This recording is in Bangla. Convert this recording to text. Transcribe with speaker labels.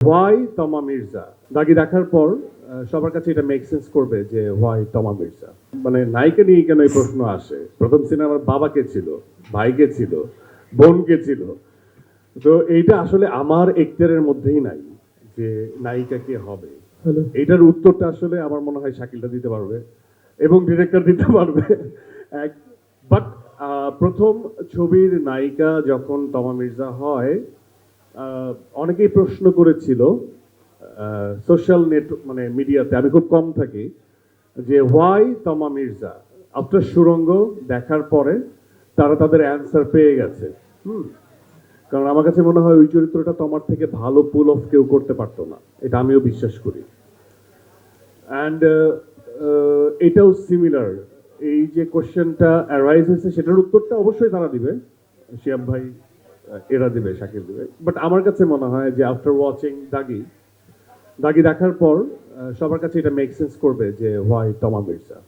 Speaker 1: হোয়াই তমা মির্জা দাগি দেখার পর সবার কাছে এটা মেক সেন্স করবে যে হোয়াই তমা মির্জা মানে নায়িকা নিয়ে কেন এই প্রশ্ন আসে? প্রথম সিনেমার বাবাকে ছিল ভাইকে ছিল বোনকে ছিল। তো এইটা আসলে আমার মধ্যেই নাই যে নায়িকা কে হবে। এইটার উত্তরটা আসলে আমার মনে হয় শাকিলটা দিতে পারবে এবং ডিরেক্টর দিতে পারবে। এক বাট প্রথম ছবির নায়িকা যখন তমা মির্জা হয় অনেকেই প্রশ্ন করেছিল সোশ্যাল নেট মানে মিডিয়াতে, আমি খুব কম থাকি, যে হোয়াই তমা মির্জা? আফটার সুরঙ্গ দেখার পরে তারা তাদের অ্যান্সার পেয়ে গেছে। হুম। কারণ আমার কাছে মনে হয় ওই চরিত্রটা তোমার থেকে ভালো পুল অফ কেউ করতে পারতো না। এটা আমিও বিশ্বাস করি। অ্যান্ড এটাও সিমিলার এই যে কোশ্চেনটা অ্যারাইজ হয়েছে, সেটার উত্তরটা অবশ্যই তারা দিবে। শিয়াব ভাই এরা দিবে, শাকিল দিবে। বাট আমার কাছে মনে হয় যে আফটার ওয়াচিং দাগি দাগি দেখার পর সবার কাছে এটা মেক সেন্স করবে যে হোয়াই টমা মির্জা